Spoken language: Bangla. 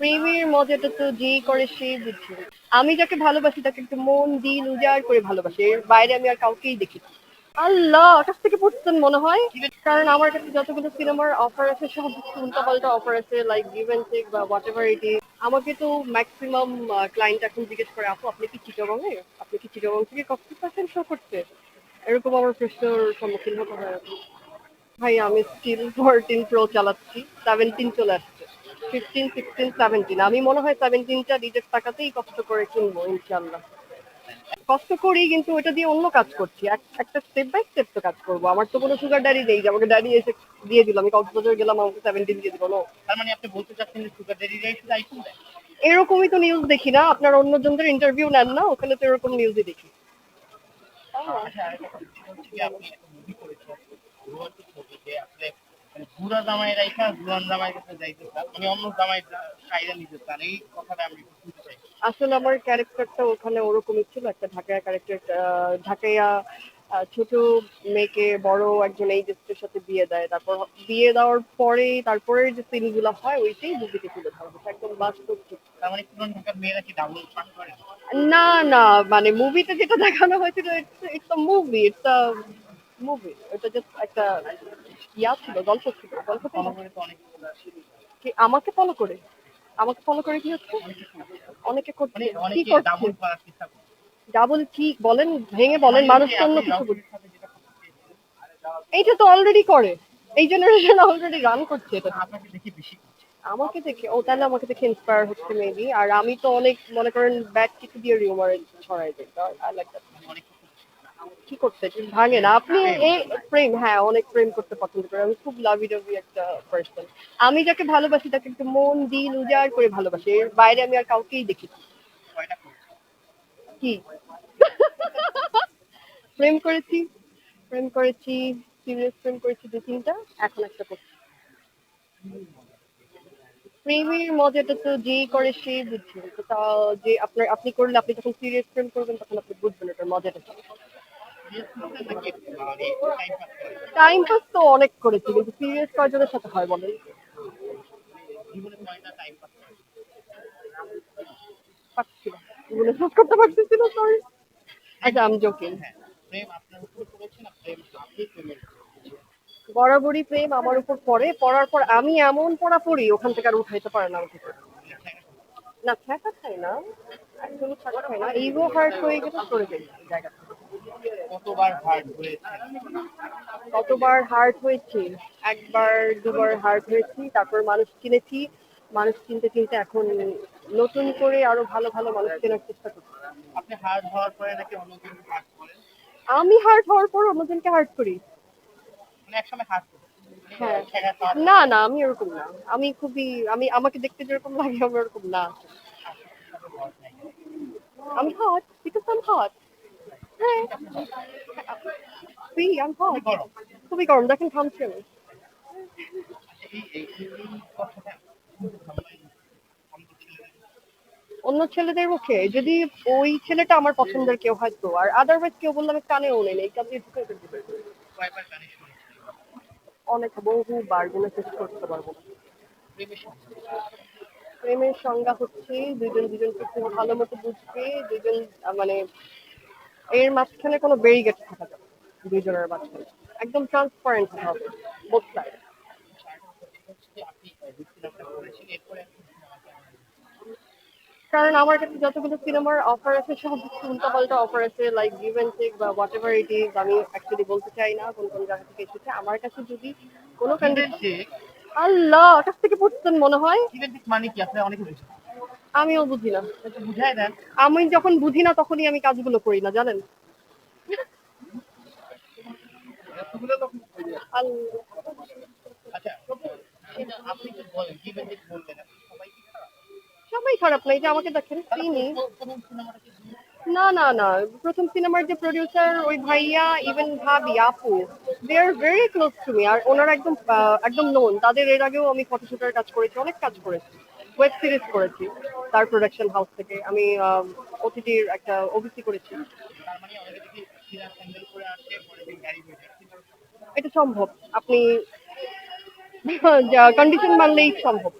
প্রেমের মজাটা তো যে করে সে বুঝে। আমি যাকে ভালোবাসি তাকে একটু মন দিল উজাড় করে ভালোবাসি। এর বাইরে আমি আর কাউকেই দেখি। আল্লাহ আকাশ থেকে পড়তেন মনে হয়? কারণ আমার কাছে যতগুলো সিনেমার অফার আছে সব উল্টা পাল্টা অফার আছে লাইক গিভ অ্যান্ড টেক বা হোয়াট এভার ইট আমাকে তো ম্যাক্সিমাম ক্লায়েন্ট এখন জিজ্ঞেস করে আপু আপনি কি চিটাগং এ আপনি কি চিটাগং থেকে কত পার্সেন্ট শো করতে? এরকম আমার প্রশ্নের সম্মুখীন হতে হয়। ভাই আমি স্টিল ফোরটিন প্রো চালাচ্ছি সেভেন্টিন চলে আসছে। ফিফটিন সিক্সটিন সেভেন্টিন আমি মনে হয় সেভেন্টিনটা নিজের টাকাতেই কষ্ট করে কিনবো ইনশাল্লাহ কষ্ট করি কিন্তু ওটা দিয়ে অন্য কাজ করছি। একটা স্টেপ বাই স্টেপ তো কাজ করব। আমার তো কোনো সুগার ড্যাডি নেই যে আমাকে ড্যাডি এসে দিয়ে দিল। আমি কক্সবাজার গেলাম আমাকে সেভেন্টিন দিয়ে দিল। তার মানে আপনি বলতে চাচ্ছেন যে সুগার ড্যাডিরাই শুধু আইফোন দেয়? এরকমই তো নিউজ দেখি না। আপনার অন্যজনদের ইন্টারভিউ নেন না ওখানে তো এরকম নিউজই দেখি। বুড়া জামাই রাইখা জুয়ান জামাই কাছে যাইতে চান মানে অন্য জামাই সাইরা নিতে চান। এই কথাটা আমি শুনতে চাই। আসলে আমার ক্যারেক্টারটা ওখানে ওরকমই ছিল। একটা ঢাকায়া ক্যারেক্টার ঢাকাইয়া ছোট মেয়েকে বড় একজন এইজেস্টের সাথে বিয়ে দেয়। তারপর বিয়ে দেওয়ার পরে তারপরে যে সিনগুলো হয় ওইটাই মুভিতে তুলে ধরা একদম বাস্তব মানে পুরান ঢাকার মেয়েরা কি করে? না না মানে মুভিতে যেটা দেখানো হয়েছিল ইটস মুভি ইটস মুভি এটা জাস্ট একটা ইয়া ছিল গল্প ছিল। গল্প কি? আমাকে ফলো করে? আমাকে ফলো করে কি হচ্ছে? অনেকে করছে। কি করছে? ডাবল ঠিক বলেন? ভেঙে বলেন মানুষ অন্য কিছু লভের বুঝে সাথে যেটা করতে চেয়েছিলেন, এইটা তো অলরেডি করে। এই জেনারেশন অলরেডি রান করছে এটা। আপনাকে দেখে বেশি আমাকে দেখে ও তাহলে আমাকে দেখে ইন্সপায়ার হচ্ছে মেবি আর আমি তো অনেক মনে করেন ব্যাড কিছু দিয়ে রিউমার ছড়াই দিই। আই লাইক দ্যাট কি করতে? কি ভাঙে না। আপনি এই প্রেম হ্যাঁ অনেক প্রেম করতে পছন্দ করি। আমি খুব লাভি ডাভি একটা পার্সন আমি যাকে ভালোবাসি তাকে একটু মন দিল উজাড় করে ভালোবাসি। এর বাইরে আমি আর কাউকেই দেখি কি? প্রেম করেছি প্রেম করেছি সিরিয়াস প্রেম করেছি দু তিনটা এখন একটা করছি। প্রেমের মজাটা তো যে করে সে বুঝবে তা যে আপনার আপনি করলে আপনি যখন সিরিয়াস প্রেম করবেন তখন আপনি বুঝবেন ওটার মজাটা টাইম পাস তো অনেক করেছি, কিন্তু সিরিয়াস কয়জনের সাথে হয় বলেন আচ্ছা আমি প্রেমের বরাবরই প্রেম আমার উপর পড়ে, পড়ার পর আমি এমন পড়া পড়ি, ওখান থেকে আর উঠাইতে পারে না আমাকে। না ছ্যাঁকা খাই না, একদমই হার্ট হয়ে গেলে সরে যাই এই জায়গা থেকে। কতবার হার্ট হয়েছে? কতবার হার্ট হয়েছি? একবার দুবার হার্ট হয়েছি তারপর মানুষ চিনেছি মানুষ চিনতে চিনতে এখন নতুন করে আরও ভালো ভালো মানুষ চেনার চেষ্টা করছি। আপনি হার্ট হওয়ার পরে নাকি অন্যজন হার্ট করেন আমি হার্ট হওয়ার পর অন্যজনকে হার্ট করি। মানে একসময় হার্ট হ্যাঁ। না না আমি এরকম না। আমি খুবই আমি আমাকে দেখতে যেরকম লাগে আমি ওরকম না। আমি হট বিকজ আম হট হ্যাঁ খুবই গরম দেখেন ঘামছি আমি অন্য ছেলেদের মুখে যদি ওই ছেলেটা আমার পছন্দের কেউ হয়তো আর আদারওয়াইজ কেউ বললাম আমি কানেও নেই এই কাজে ঢুকে কয়বার গানে শুনেছি অনেক বহু বারগুলো শেষ করতে পারব। প্রেমের সংজ্ঞা হচ্ছে দুজন দুজনকে খুব ভালো মতো বুঝবে দুজন মানে এর মাঝখানে কোনো ব্যারিগেট থাকা যাবে না, দুজনের মাঝখানে। একদম ট্রান্সপারেন্ট হবে বোথ সাইড কারণ আমার কাছে যতগুলো সিনেমার অফার আছে সব উল্টা পাল্টা অফার আছে লাইক গিভ অ্যান্ড টেক বা হোয়াট এভার ইট ইজ আমি অ্যাকচুয়ালি বলতে চাই না কোন কোন জায়গা থেকে এসেছে। আমার কাছে যদি কোনো কন্ডিশন আল্লাহ আকাশ থেকে পড়তেন মনে হয়। মানে কি? আপনি অনেকে বুঝেন আমিও বুঝি না। বুঝাই দেন আমি যখন বুঝি না তখনই আমি কাজগুলো করি না জানেন? আচ্ছা সবাই খারাপ? না যে আমাকে দেখেন কি না না না প্রথম সিনেমার যে প্রডিউসার ওই ভাইয়া ইভেন ভাবি আপু they are very close to me আর ওনারা একদম একদম নোন তাদের এর আগেও আমি ফটোশুটের কাজ করেছি অনেক কাজ করেছি। ওয়েব সিরিজ করেছি, তার প্রোডাকশন হাউস থেকে। আমি ওটিটির একটা ওবিসি করেছি। এটা সম্ভব। আপনি কন্ডিশন মানলেই সম্ভব।